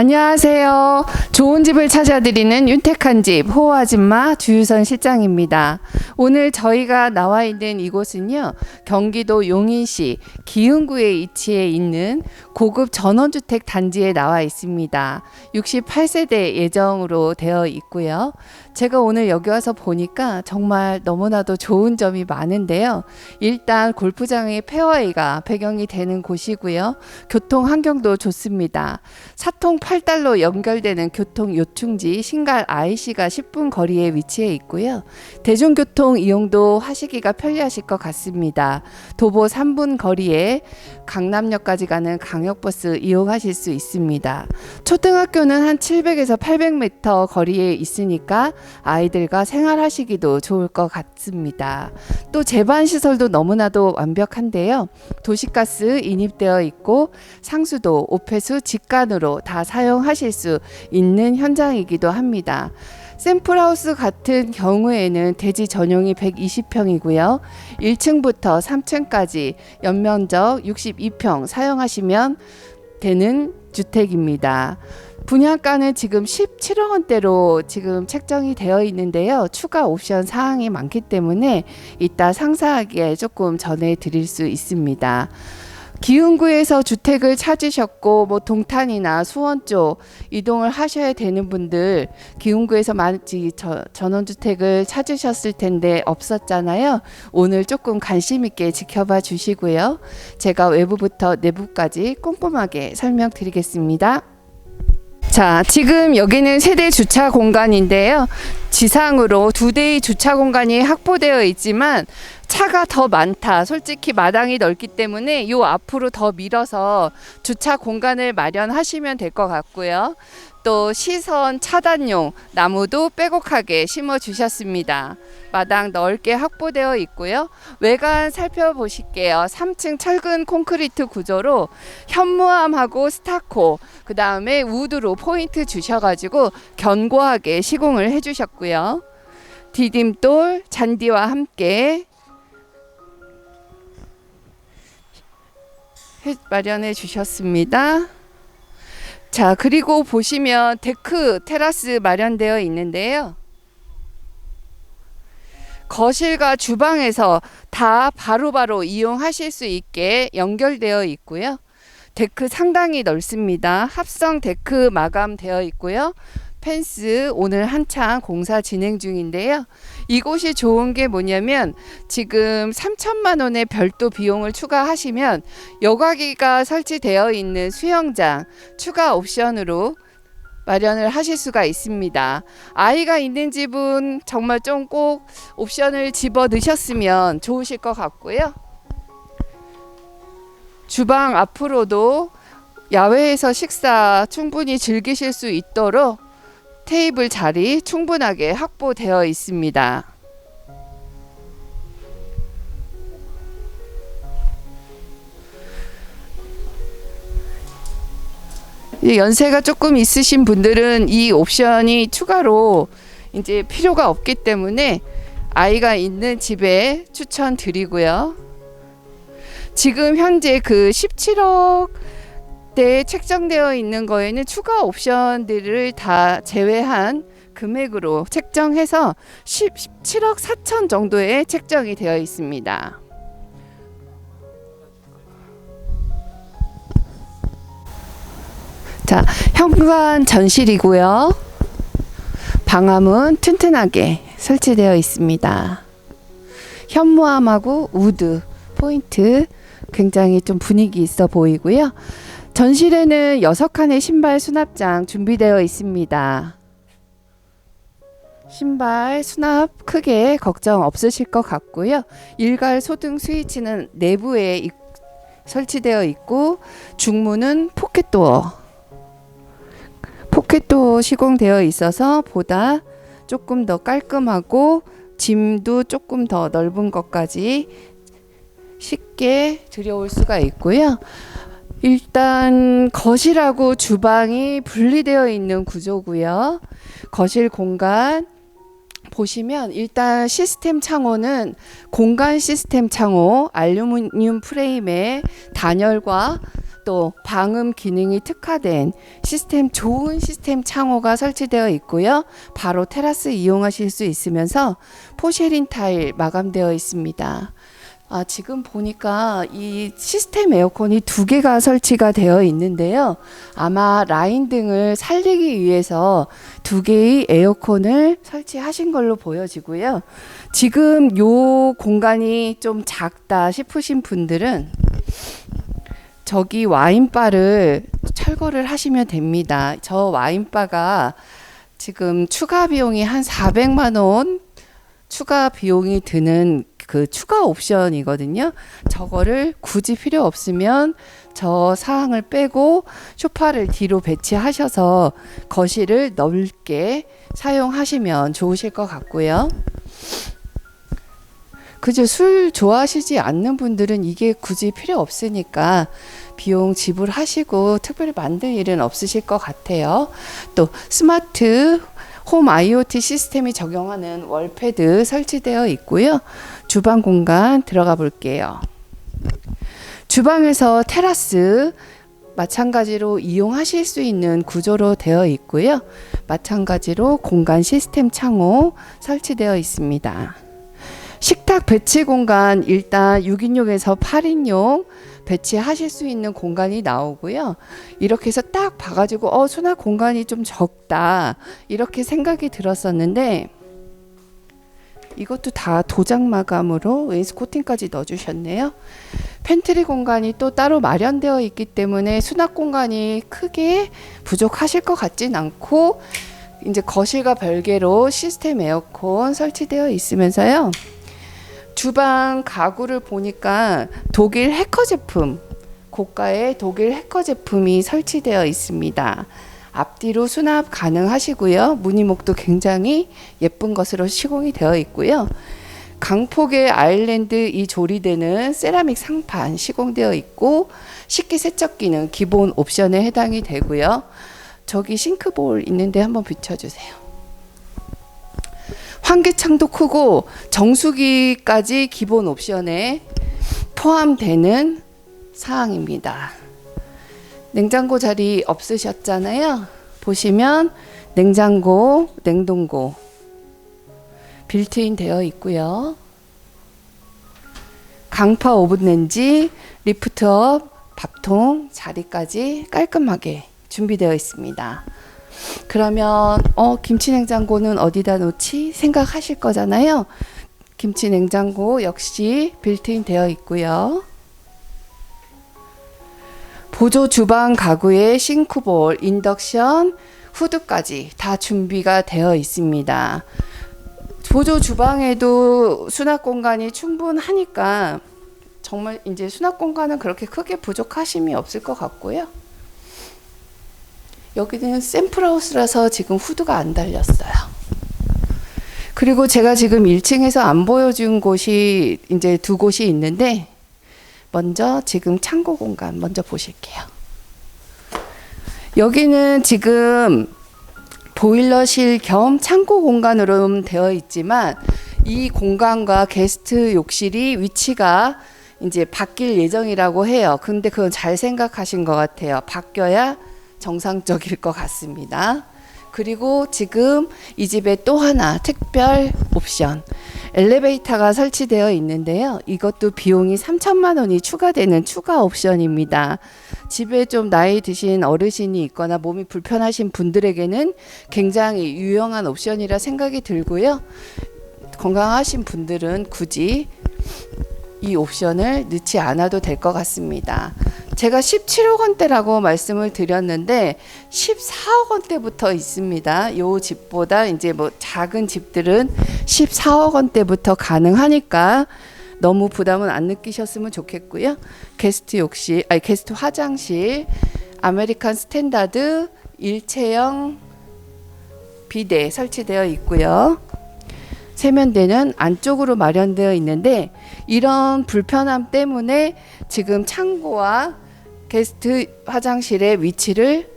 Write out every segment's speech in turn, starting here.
안녕하세요. 좋은 집을 찾아드리는 윤택한 집 호아줌마 주유선 실장입니다. 오늘 저희가 나와 있는 이곳은요. 경기도 용인시 기흥구에 위치해 있는 고급 전원주택 단지에 나와 있습니다. 68세대 예정으로 되어 있고요. 제가 오늘 여기 와서 보니까 정말 너무나도 좋은 점이 많은데요. 일단 골프장의 페어웨이가 배경이 되는 곳이고요. 교통 환경도 좋습니다. 사통 8달로 연결되는 교통 요충지 신갈 IC가 10분 거리에 위치해 있고요. 대중교통 이용도 하시기가 편리하실 것 같습니다. 도보 3분 거리에 강남역까지 가는 강역버스 이용하실 수 있습니다. 초등학교는 한 700에서 800m 거리에 있으니까 아이들과 생활하시기도 좋을 것 같습니다. 또 제반 시설도 너무나도 완벽한데요. 도시가스 인입되어 있고 상수도, 오폐수, 직관으로 다 사용하실 수 있는 현장이기도 합니다. 샘플하우스 같은 경우에는 대지 전용이 120평이고요. 1층부터 3층까지 연면적 62평 사용하시면 되는 주택입니다. 분양가는 지금 17억 원대로 지금 책정이 되어 있는데요. 추가 옵션 사항이 많기 때문에 이따 상세하게 조금 전해 드릴 수 있습니다. 기흥구에서 주택을 찾으셨고 뭐 동탄이나 수원 쪽 이동을 하셔야 되는 분들 기흥구에서 많이 저- 전원 주택을 찾으셨을 텐데 없었잖아요. 오늘 조금 관심 있게 지켜봐 주시고요. 제가 외부부터 내부까지 꼼꼼하게 설명드리겠습니다. 자, 지금 여기는 세대 주차 공간인데요. 지상으로 두 대의 주차 공간이 확보되어 있지만 차가 더 많다. 솔직히 마당이 넓기 때문에 요 앞으로 더 밀어서 주차 공간을 마련하시면 될 것 같고요. 또 시선 차단용 나무도 빼곡하게 심어 주셨습니다. 마당 넓게 확보되어 있고요. 외관 살펴보실게요. 3층 철근 콘크리트 구조로 현무암하고 스타코 그 다음에 우드로 포인트 주셔가지고 견고하게 시공을 해주셨고요. 디딤돌 잔디와 함께 해- 마련해 주셨습니다. 자, 그리고 보시면 데크 테라스 마련되어 있는데요. 거실과 주방에서 다 바로 바로 이용하실 수 있게 연결되어 있고요. 데크 상당히 넓습니다. 합성 데크 마감되어 있고요. 펜스 오늘 한창 공사 진행 중인데요. 이곳이 좋은 게 뭐냐면 지금 3천만 원의 별도 비용을 추가하시면 여과기가 설치되어 있는 수영장 추가 옵션으로 마련을 하실 수가 있습니다. 아이가 있는 집은 정말 좀 꼭 옵션을 집어 넣으셨으면 좋으실 것 같고요. 주방 앞으로도 야외에서 식사 충분히 즐기실 수 있도록 테이블 자리 충분하게 확보되어 있습니다. 이제 연세가 조금 있으신 분들은 이 옵션이 추가로 이제 필요가 없기 때문에 아이가 있는 집에 추천드리고요. 지금 현재 그 17억 대 책정되어 있는 거에는 추가 옵션들을 다 제외한 금액으로 책정해서 10, 17억 4천 정도에 책정이 되어 있습니다. 자, 현관 전실이고요. 방화문 튼튼하게 설치되어 있습니다. 현무암하고 우드 포인트 굉장히 좀 분위기 있어 보이고요. 전실에는 여섯 칸의 신발 수납장 준비되어 있습니다. 신발 수납 크게 걱정 없으실 것 같고요. 일괄 소등 스위치는 내부에 이- 설치되어 있고 중문은 포켓도어 포켓도 시공되어 있어서 보다 조금 더 깔끔하고 짐도 조금 더 넓은 것까지 쉽게 들여올 수가 있고요. 일단 거실하고 주방이 분리되어 있는 구조고요. 거실 공간 보시면 일단 시스템 창호는 공간 시스템 창호 알루미늄 프레임의 단열과 또또 방음 기능이 특화된 시스템 좋은 시스템 창호가 설치되어 있고요. 바로 테라스 이용하실 수 있으면서 포쉐린 타일 마감되어 있습니다. 아, 지금 보니까 이 시스템 에어컨이 두 개가 설치가 되어 있는데요. 아마 라인 등을 살리기 위해서 두 개의 에어컨을 설치하신 걸로 보여지고요. 지금 요 공간이 좀 작다 싶으신 분들은 저기 와인바를 철거를 하시면 됩니다. 저 와인바가 지금 추가 비용이 한 400만 원 추가 비용이 드는 그 추가 옵션이거든요. 저거를 굳이 필요 없으면 저 사항을 빼고 소파를 뒤로 배치하셔서 거실을 넓게 사용하시면 좋으실 것 같고요. 그저 술 좋아하시지 않는 분들은 이게 굳이 필요 없으니까 비용 지불하시고 특별히 만들 일은 없으실 것 같아요. 또 스마트 홈 IoT 시스템이 적용하는 월패드 설치되어 있고요. 주방 공간 들어가 볼게요. 주방에서 테라스 마찬가지로 이용하실 수 있는 구조로 되어 있고요. 마찬가지로 공간 시스템 창호 설치되어 있습니다. 식탁 배치 공간 일단 6인용에서 8인용 배치하실 수 있는 공간이 나오고요. 이렇게 해서 딱 봐가지고 어 수납 공간이 좀 적다 이렇게 생각이 들었었는데 이것도 다 도장 마감으로 웨인스 코팅까지 넣어주셨네요. 팬트리 공간이 또 따로 마련되어 있기 때문에 수납 공간이 크게 부족하실 것 같진 않고 이제 거실과 별개로 시스템 에어컨 설치되어 있으면서요. 주방 가구를 보니까 독일 해커 제품, 고가의 독일 해커 제품이 설치되어 있습니다. 앞뒤로 수납 가능하시고요. 무늬목도 굉장히 예쁜 것으로 시공이 되어 있고요. 강폭의 아일랜드 이 조리대는 세라믹 상판 시공되어 있고 식기 세척기는 기본 옵션에 해당이 되고요. 저기 싱크볼 있는데 한번 비춰주세요. 환기창도 크고 정수기까지 기본 옵션에 포함되는 사항입니다. 냉장고 자리 없으셨잖아요. 보시면 냉장고, 냉동고 빌트인 되어 있고요. 강파 오븐 렌지, 리프트업, 밥통 자리까지 깔끔하게 준비되어 있습니다. 그러면 어 김치 냉장고는 어디다 놓지 생각하실 거잖아요. 김치 냉장고 역시 빌트인 되어 있고요. 보조 주방 가구에 싱크볼, 인덕션, 후드까지 다 준비가 되어 있습니다. 보조 주방에도 수납 공간이 충분하니까 정말 이제 수납 공간은 그렇게 크게 부족하심이 없을 것 같고요. 여기는 샘플하우스라서 지금 후드가 안 달렸어요. 그리고 제가 지금 1층에서 안 보여준 곳이 이제 두 곳이 있는데 먼저 지금 창고 공간 먼저 보실게요. 여기는 지금 보일러실 겸 창고 공간으로 되어 있지만 이 공간과 게스트 욕실이 위치가 이제 바뀔 예정이라고 해요. 근데 그건 잘 생각하신 것 같아요. 바뀌어야 정상적일 것 같습니다. 그리고 지금 이 집에 또 하나 특별 옵션 엘리베이터가 설치되어 있는데요. 이것도 비용이 3천만 원이 추가되는 추가 옵션입니다. 집에 좀 나이 드신 어르신이 있거나 몸이 불편하신 분들에게는 굉장히 유용한 옵션이라 생각이 들고요. 건강하신 분들은 굳이 이 옵션을 넣지 않아도 될 것 같습니다. 제가 17억 원대라고 말씀을 드렸는데 14억 원대부터 있습니다. 요 집보다 이제 뭐 작은 집들은 14억 원대부터 가능하니까 너무 부담은 안 느끼셨으면 좋겠고요. 게스트 욕실, 아니 게스트 화장실, 아메리칸 스탠다드 일체형 비대 설치되어 있고요. 세면대는 안쪽으로 마련되어 있는데 이런 불편함 때문에 지금 창고와 게스트 화장실의 위치를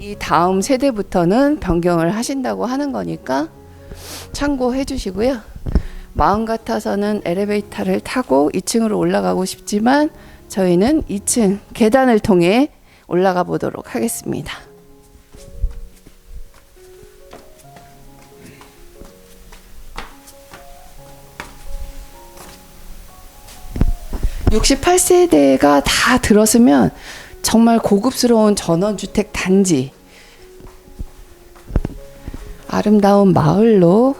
이 다음 세대부터는 변경을 하신다고 하는 거니까 참고해 주시고요. 마음 같아서는 엘리베이터를 타고 2층으로 올라가고 싶지만 저희는 2층 계단을 통해 올라가 보도록 하겠습니다. (68세대가) 다 들었으면 정말 고급스러운 전원주택 단지 아름다운 마을로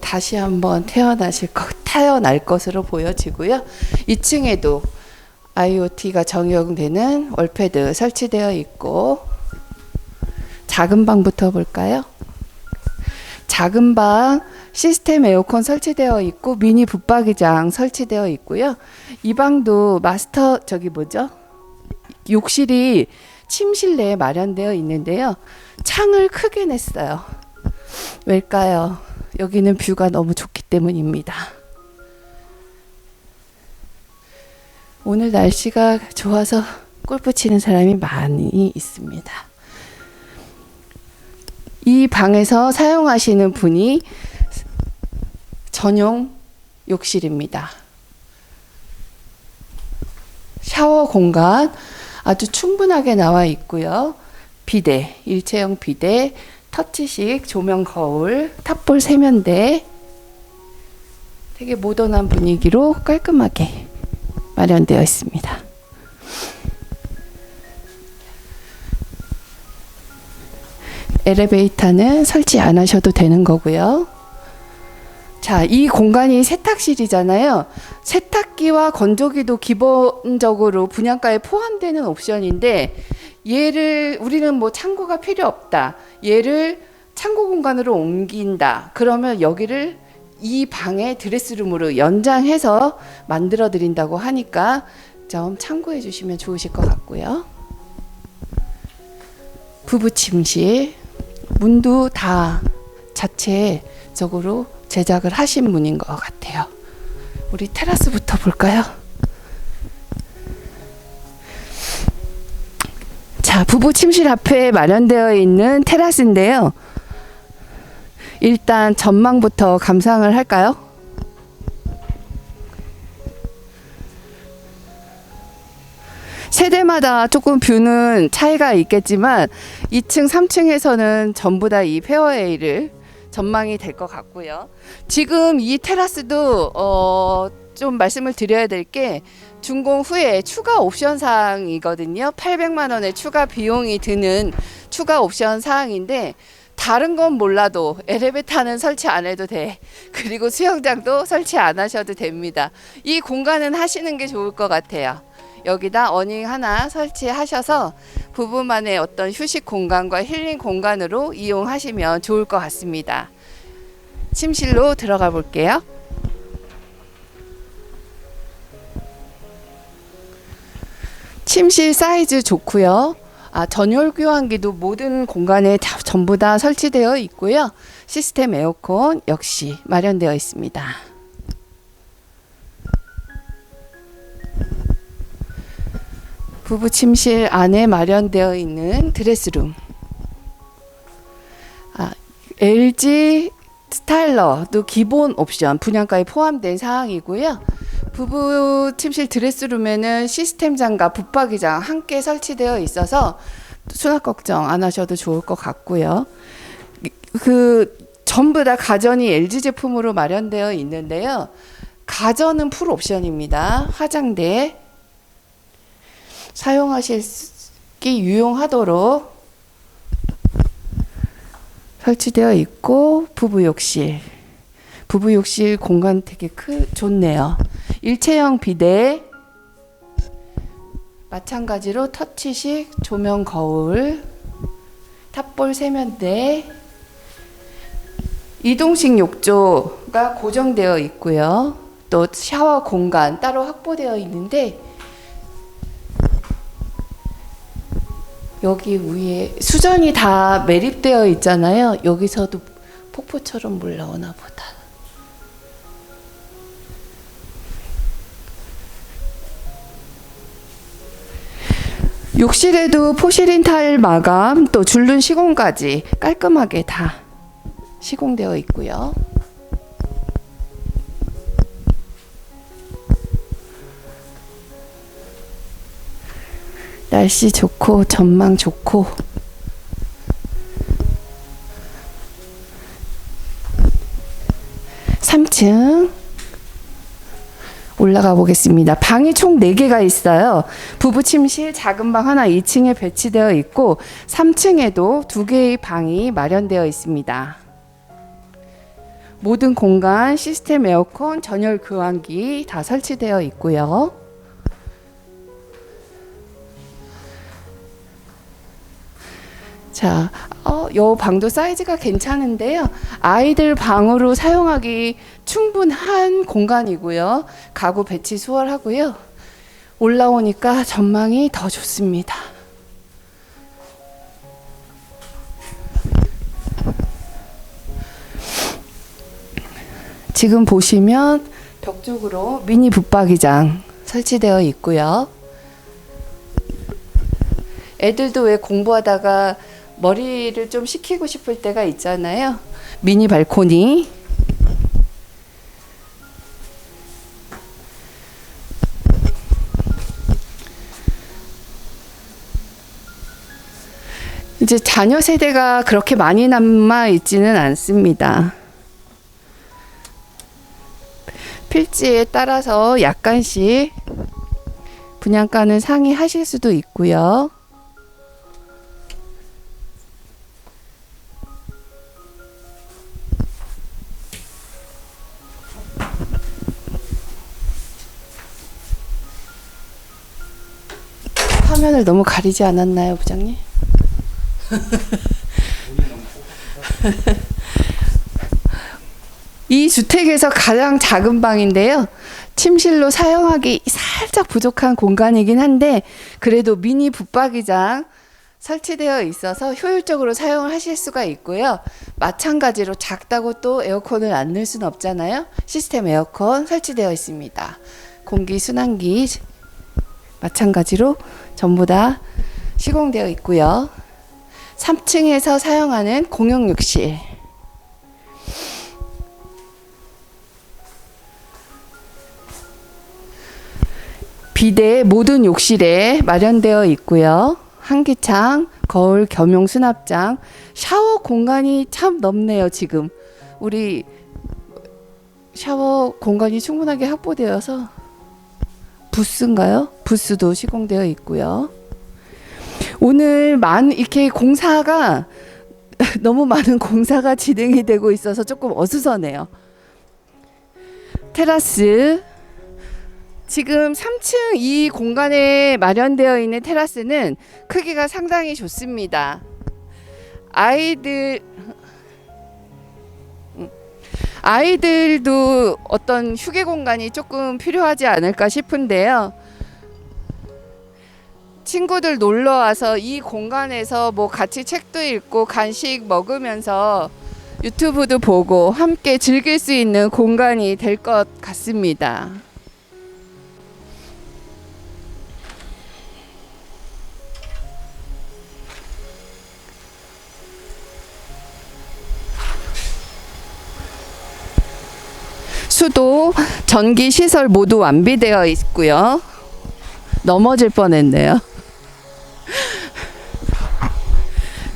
다시 한번 태어나실 것 태어날 것으로 보여지고요. 2층에도 IoT가 적용되는 월패드 설치되어 있고 작은 방부터 볼까요? 작은 방 시스템 에어컨 설치되어 있고 미니 붙박이장 설치되어 있고요. 이 방도 마스터 저기 뭐죠? 욕실이 침실 내에 마련되어 있는데요. 창을 크게 냈어요. 왜일까요? 여기는 뷰가 너무 좋기 때문입니다. 오늘 날씨가 좋아서 골프 치는 사람이 많이 있습니다. 이 방에서 사용하시는 분이 전용 욕실입니다. 샤워 공간 아주 충분하게 나와 있고요. 비대, 일체형 비대, 터치식 조명 거울, 탑볼 세면대 되게 모던한 분위기로 깔끔하게 마련되어 있습니다. 엘리베이터는 설치 안 하셔도 되는 거고요. 자, 이 공간이 세탁실이잖아요. 세탁기와 건조기도 기본적으로 분양가에 포함되는 옵션인데 얘를 우리는 뭐 창고가 필요 없다. 얘를 창고 공간으로 옮긴다. 그러면 여기를 이 방의 드레스룸으로 연장해서 만들어 드린다고 하니까 좀 참고해 주시면 좋으실 것 같고요. 부부 침실 문도 다 자체적으로 제작을 하신 분인 것 같아요. 우리 테라스부터 볼까요? 자, 부부 침실 앞에 마련되어 있는 테라스인데요. 일단 전망부터 감상을 할까요? 세대마다 조금 뷰는 차이가 있겠지만 2층, 3층에서는 전부 다 이 페어웨이를 전망이 될 것 같고요. 지금 이 테라스도 어, 좀 말씀을 드려야 될 게 준공 후에 추가 옵션 사항이거든요. 800만 원의 추가 비용이 드는 추가 옵션 사항인데 다른 건 몰라도 엘리베이터는 설치 안 해도 돼. 그리고 수영장도 설치 안 하셔도 됩니다. 이 공간은 하시는 게 좋을 것 같아요. 여기다 어닝 하나 설치하셔서 부부만의 어떤 휴식 공간과 힐링 공간으로 이용하시면 좋을 것 같습니다. 침실로 들어가 볼게요. 침실 사이즈 좋고요. 아, 전열 교환기도 모든 공간에 다, 전부 다 설치되어 있고요. 시스템 에어컨 역시 마련되어 있습니다. 부부 침실 안에 마련되어 있는 드레스룸. 아, LG 스타일러도 기본 옵션 분양가에 포함된 사항이고요. 부부 침실 드레스룸에는 시스템 장과 붙박이장 함께 설치되어 있어서 수납 걱정 안 하셔도 좋을 것 같고요. 그 전부 다 가전이 LG 제품으로 마련되어 있는데요. 가전은 풀 옵션입니다. 화장대 사용하실기 유용하도록 설치되어 있고 부부 욕실 부부 욕실 공간 되게 크 좋네요. 일체형 비대 마찬가지로 터치식 조명 거울 탑볼 세면대 이동식 욕조가 고정되어 있고요. 또 샤워 공간 따로 확보되어 있는데 여기 위에 수전이 다 매립되어 있잖아요. 여기서도 폭포처럼 올라오나 보다. 욕실에도 포시린 타일 마감 또 줄눈 시공까지 깔끔하게 다 시공되어 있고요. 날씨 좋고 전망 좋고 삼층 올라가 보겠습니다. 방이 총 4개가 있어요. 부부 침실 작은 방 하나 2층에 배치되어 있고 3층에도 두 개의 방이 마련되어 있습니다. 모든 공간 시스템 에어컨, 전열 교환기 다 설치되어 있고요. 자, 어, 요 방도 사이즈가 괜찮은데요. 아이들 방으로 사용하기 충분한 공간이고요. 가구 배치 수월하고요. 올라오니까 전망이 더 좋습니다. 지금 보시면 벽 쪽으로 미니 붙박이장 설치되어 있고요. 애들도 왜 공부하다가 머리를 좀 식히고 싶을 때가 있잖아요. 미니 발코니. 이제 자녀 세대가 그렇게 많이 남아 있지는 않습니다. 필지에 따라서 약간씩 분양가는 상이하실 수도 있고요. 화면을 너무 가리지 않았나요, 부장님? 이 주택에서 가장 작은 방인데요. 침실로 사용하기 살짝 부족한 공간이긴 한데 그래도 미니 붙박이장 설치되어 있어서 효율적으로 사용을 하실 수가 있고요. 마찬가지로 작다고 또 에어컨을 안 넣을 수는 없잖아요. 시스템 에어컨 설치되어 있습니다. 공기 순환기 마찬가지로 전부 다 시공되어 있고요. 3층에서 사용하는 공용 욕실. 비대 모든 욕실에 마련되어 있고요. 한기창, 거울 겸용 수납장, 샤워 공간이 참 넓네요, 지금. 우리 샤워 공간이 충분하게 확보되어서 부스인가요? 부스도 시공되어 있고요. 오늘 많 이렇게 공사가 너무 많은 공사가 진행이 되고 있어서 조금 어수선해요. 테라스 지금 3층 이 공간에 마련되어 있는 테라스는 크기가 상당히 좋습니다. 아이들 음, 아이들도 어떤 휴게 공간이 조금 필요하지 않을까 싶은데요. 친구들 놀러 와서 이 공간에서 뭐 같이 책도 읽고 간식 먹으면서 유튜브도 보고 함께 즐길 수 있는 공간이 될 것 같습니다. 수도 전기 시설 모두 완비되어 있고요. 넘어질 뻔했네요.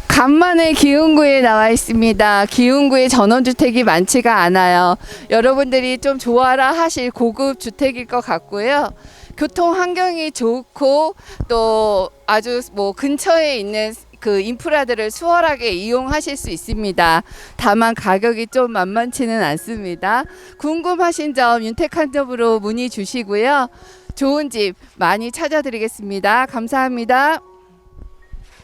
간만에 기흥구에 나와 있습니다. 기흥구에 전원주택이 많지가 않아요. 여러분들이 좀 좋아라 하실 고급 주택일 것 같고요. 교통 환경이 좋고 또 아주 뭐 근처에 있는 그 인프라들을 수월하게 이용하실 수 있습니다. 다만 가격이 좀 만만치는 않습니다. 궁금하신 점 윤택한점으로 문의 주시고요. 좋은 집 많이 찾아드리겠습니다. 감사합니다.